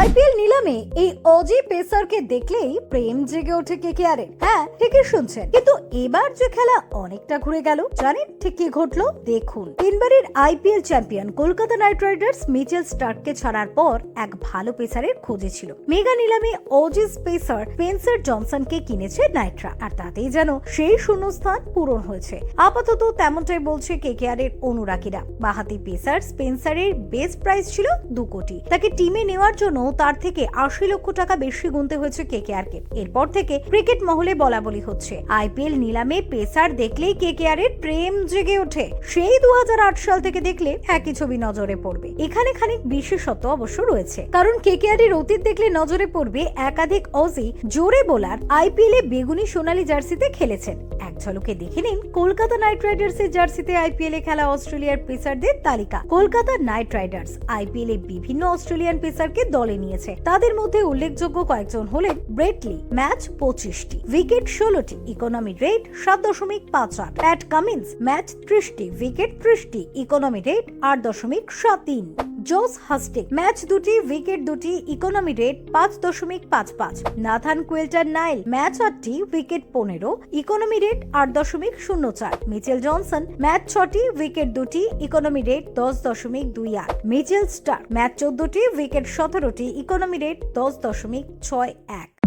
IPL নিলামে এই Aussie পেসারকে দেখলেই প্রেম জেগে ওঠে কে কে আরে হ্যাঁ ঠিকই শুনছেন। কিন্তু এবার যে খেলা অনেকটা ঘুরে গেল। জানেন ঠিক কি ঘটলো? দেখুন। তিনবারের IPL champion Kolkata Knight Riders Mitchell স্টার্ককে ছাড়ার পর এক ভালো পেসারের খোঁজে ছিল। মেগা নিলামে অজিস পেসার স্পেন্সার জনসনকে কিনেছে নাইট্রা। আর তাতেই যেন সেই শূন্যস্থান পূরণ হয়েছে। আপাতত তেমনটাই বলছে কেকেআর এর অনুরাগীরা। বাহাতি পেসার স্পেন্সারের বেস্ট প্রাইস ছিল দু কোটি। তাকে টিমে নেওয়ার জন্য তার থেকে আশি লক্ষ টাকা বেশি গুনতে হয়েছে কেকেআর কে এরপর থেকে ক্রিকেট মহলে বলা বলি হচ্ছে। আইপিএল নিলামে পেসার দেখলেই কেকেআর এর প্রেম জেগে ওঠে। সেই দু সাল থেকে দেখলে একই ছবি নজরে পড়বে। এখানে খানিক বিশেষত্ব অবশ্য রয়েছে। কারণ কেকেআর এর অতীত দেখলে নজরে পড়বে একাধিক অজি জোরে বোলার, আইপিএল এ বেগুনি সোনালী জার্সিতে খেলেছেন। ঝলকে দেখে নিন কলকাতা নাইট রাইডার্স এর জার্সিতে আইপিএল এ খেলা অস্ট্রেলিয়ার পেসারদের তালিকা। কলকাতা নাইট রাইডার্স আইপিএল এ বিভিন্ন অস্ট্রেলিয়ান পেসারকে দলে নিয়েছে। তাদের মধ্যে উল্লেখযোগ্য কয়েকজন হলেন ব্রেটলি, ম্যাচ পঁচিশটি। উইকেট ষোলোটি, ইকোনমি রেট সাত দশমিক পাঁচ আট। প্যাট কামিন্স, ম্যাচ ত্রিশটি, উইকেট ত্রিশটি, ইকোনমি রেট আট দশমিক সাত তিন। Josh Hastings. ম্যাচ দুটি, উইকেট দুটি, ইকোনমি রেট পাঁচ দশমিক পাঁচ পাঁচ। নাথান কুয়েল্টার নাইল, ম্যাচ আটটি, উইকেট পনেরো, ইকোনমি রেট আট দশমিক শূন্য চার। মিচেল জনসন, ম্যাচ ছটি, উইকেট দুটি, ইকোনমি রেট দশ দশমিক দুই আট। মিচেল স্টার ম্যাচ চোদ্দটি, উইকেট সতেরোটি, ইকোনমি রেট দশ দশমিক ছয় এক।